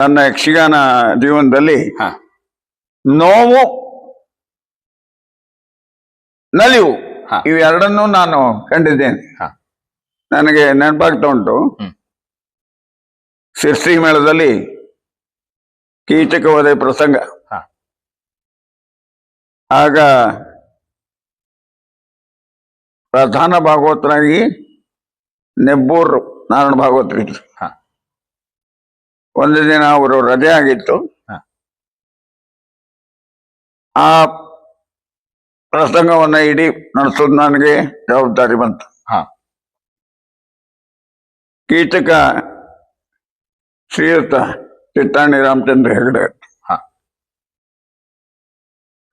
ನನ್ನ ಯಕ್ಷಗಾನ ಜೀವನದಲ್ಲಿ ಹಾ ನೋವು ನಲಿವು ಹಾ. ಇವೆರಡನ್ನೂ ನಾನು ಕಂಡಿದ್ದೇನೆ ಹಾ. ನನಗೆ ನೆನಪಾಗ್ತಾ ಉಂಟು. ಶಿರ್ಸಿ ಮೇಳದಲ್ಲಿ ಕೀಚಕವಾದ ಪ್ರಸಂಗ ಹಾ. ಆಗ ಪ್ರಧಾನ ಭಾಗವತರಾಗಿ ನೆಬ್ಬೂರ್ ನಾರಾಯಣ ಭಾಗವತರಿದ್ರು ಹಾ. ಒಂದು ದಿನ ಅವರು ರಜೆ ಆಗಿತ್ತು. ಆ ಪ್ರಸಂಗವನ್ನ ಇಡೀ ನಡೆಸೋದು ನನಗೆ ಜವಾಬ್ದಾರಿ ಬಂತು. ಹಾ. ಕೀಚಕ ಶ್ರೀಯುತ ಚಿತ್ತಾಣಿ ರಾಮಚಂದ್ರ ಹೆಗಡೆ. ಹಾ.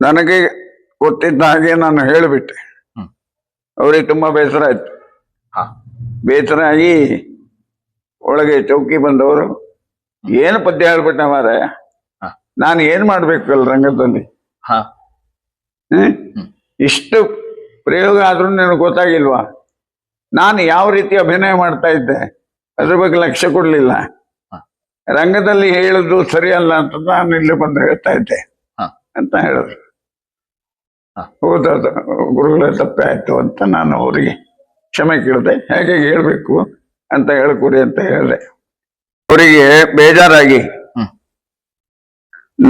ನನಗೆ ಗೊತ್ತಿದ್ದ ಹಾಗೆ ನಾನು ಹೇಳಿಬಿಟ್ಟೆ. ಅವರಿಗೆ ತುಂಬಾ ಬೇಸರ ಆಯ್ತು. ಹಾ. ಬೇಸರ ಆಗಿ ಒಳಗೆ ಚೌಕಿ ಬಂದವರು ಏನು ಪದ್ಯ ಹೇಳ್ಬಿಟ್ಟೆ ಮಾರ? ನಾನು ಏನ್ ಮಾಡ್ಬೇಕಲ್ಲ ರಂಗದಲ್ಲಿ. ಇಷ್ಟು ಪ್ರಯೋಗ ಆದ್ರೂ ನಿನಗೆ ಗೊತ್ತಾಗಿಲ್ವಾ? ನಾನು ಯಾವ ರೀತಿ ಅಭಿನಯ ಮಾಡ್ತಾ ಇದ್ದೆ ಅದ್ರ ಬಗ್ಗೆ ಲಕ್ಷ್ಯ ಕೊಡ್ಲಿಲ್ಲ. ರಂಗದಲ್ಲಿ ಹೇಳುದು ಸರಿಯಲ್ಲ ಅಂತ ನಾನು ಇಲ್ಲಿ ಬಂದು ಹೇಳ್ತಾ ಇದ್ದೆ. ಅಂತ ಹೇಳಿದ್ರು. ಹೌದಾದ ಹೌದೌದು ಗುರುಗಳೇ ತಪ್ಪೆ ಆಯ್ತು ಅಂತ ನಾನು ಅವರಿಗೆ ಕ್ಷಮೆ ಕೇಳಿದೆ ಹೇಗೆ ಹೇಳ್ಬೇಕು ಅಂತ ಹೇಳ್ಕೊಡಿ ಅಂತ ಹೇಳಿದೆ. ಅವರಿಗೆ ಬೇಜಾರಾಗಿ.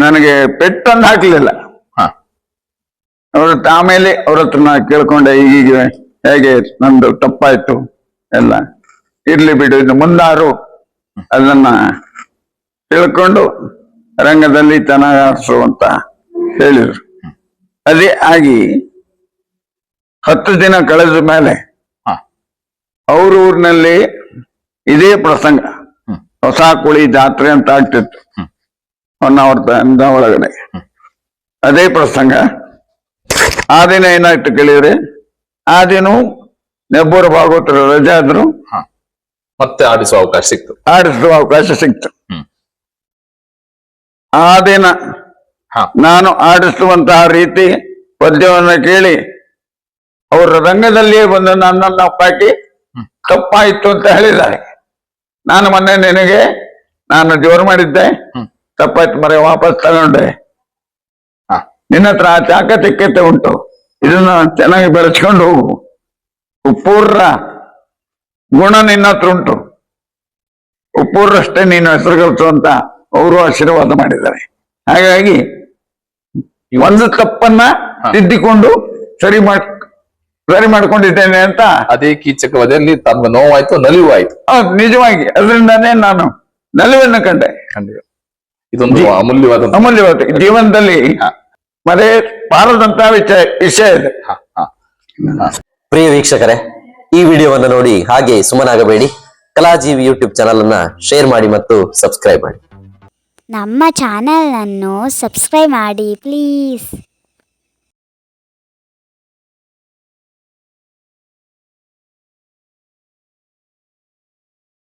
ನನಗೆ ಪೆಟ್ಟನ್ನು ಹಾಕ್ಲಿಲ್ಲ. ಅವ್ರ ಆಮೇಲೆ ಅವ್ರ ಹತ್ರ ನಾ ಕೇಳ್ಕೊಂಡೆ ಈಗೀಗ ಹೇಗೆ ನಂದು ತಪ್ಪಾಯ್ತು? ಎಲ್ಲ. ಇರ್ಲಿ ಬಿಡು ಇನ್ನು ಮುಂದಾರು ಅದನ್ನ ತಿಳ್ಕೊಂಡು ರಂಗದಲ್ಲಿ ಚೆನ್ನಾಗಿ ಆಡ್ಸು ಅಂತ ಹೇಳಿದ್ರು. ಅದೇ ಆಗಿ ಹತ್ತು ದಿನ ಕಳೆದ ಮೇಲೆ ಅವ್ರ ಊರಿನಲ್ಲಿ ಇದೇ ಪ್ರಸಂಗ. ಹೊಸ ಕುಳಿ ಜಾತ್ರೆ ಅಂತ ಆಗ್ತಿತ್ತು. ಹ್ಮ್. ಹೊನ್ನಾವರದ ಒಳಗಡೆ. ಅದೇ ಪ್ರಸಂಗ. ಆ ದಿನ ಏನಾಯ್ತು ಕೇಳಿದ್ರೆ ಆ ದಿನ ನೆಬ್ಬೂರ ಭಾಗವತರ ರಜೆ ಆದ್ರು ಮತ್ತೆ ಆಡಿಸುವ ಅವಕಾಶ ಸಿಕ್ತು. ಆಡಿಸುವ ಅವಕಾಶ ಸಿಕ್ತು. ಆ ದಿನ ನಾನು ಆಡಿಸುವಂತಹ ರೀತಿ ಪದ್ಯವನ್ನ ಕೇಳಿ ಅವರ ರಂಗದಲ್ಲಿಯೇ ಬಂದು ನನ್ನನ್ನು ಪಾಟಿ. ತಪ್ಪಾಯಿತು ಅಂತ ಹೇಳಿದ್ದಾರೆ. ನಾನು ಮೊನ್ನೆ ನಿನಗೆ ನಾನು ಜೋರು ಮಾಡಿದ್ದೆ. ತಪ್ಪಾಯ್ತು ಮರೆ ವಾಪಸ್ ತಗೊಂಡೆ. ಆ ನಿನ್ನ ಹತ್ರ ಆ ತಿಕ್ಕತೆ ಉಂಟು. ಇದನ್ನ ಚೆನ್ನಾಗಿ ಬೆಳೆಸ್ಕೊಂಡು ಹೋಗು. ಉಪ್ಪೂರ್ರ ಗುಣ ನಿನ್ನ ಹತ್ರ ಉಂಟು. ಉಪ್ಪೂರ್ರಷ್ಟೇ ನೀನು ಹೆಸರು ಗಳಿಸು ಅಂತ ಅವರು ಆಶೀರ್ವಾದ ಮಾಡಿದ್ದಾರೆ. ಹಾಗಾಗಿ ಒಂದು ತಪ್ಪನ್ನ. ತಿದ್ದಿಕೊಂಡು ಸರಿ ಮಾಡ್ ಸರಿ ಮಾಡ್ಕೊಂಡಿದ್ದೇನೆ ಅಂತ? ಅದೇ ಕೀಚಕ ವಧೆಯಲ್ಲಿ ತಮ್ಮ ನೋವಾಯ್ತು ನಲಿವು ಆಯ್ತು ಹೌದು, ನಿಜವಾಗಿ. ಅದರಿಂದಾನೇ ನಾನು ನಲಿವನ್ನು ಕಂಡೆ. ಖಂಡಿತ. ಇದೊಂದು ಅಮೂಲ್ಯವಾದ ಅಮೂಲ್ಯವಾದ ಜೀವನದಲ್ಲಿ ಮರೇ ಬಾರದಂತಹ ವಿಷಯ ವಿಷಯ ಇದೆ. ಪ್ರಿಯ ವೀಕ್ಷಕರೇ ಈ ವಿಡಿಯೋವನ್ನು ನೋಡಿ ಹಾಗೆ ಸುಮ್ಮನಾಗಬೇಡಿ ಕಲಾಜೀವಿ ಯೂಟ್ಯೂಬ್ ಚಾನಲ್ ಅನ್ನ ಶೇರ್ ಮಾಡಿ ಮತ್ತು ಸಬ್ಸ್ಕ್ರೈಬ್ ಮಾಡಿ. ನಮ್ಮ ಚಾನಲನ್ನು ಸಬ್ಸ್ಕ್ರೈಬ್ ಮಾಡಿ ಪ್ಲೀಸ್.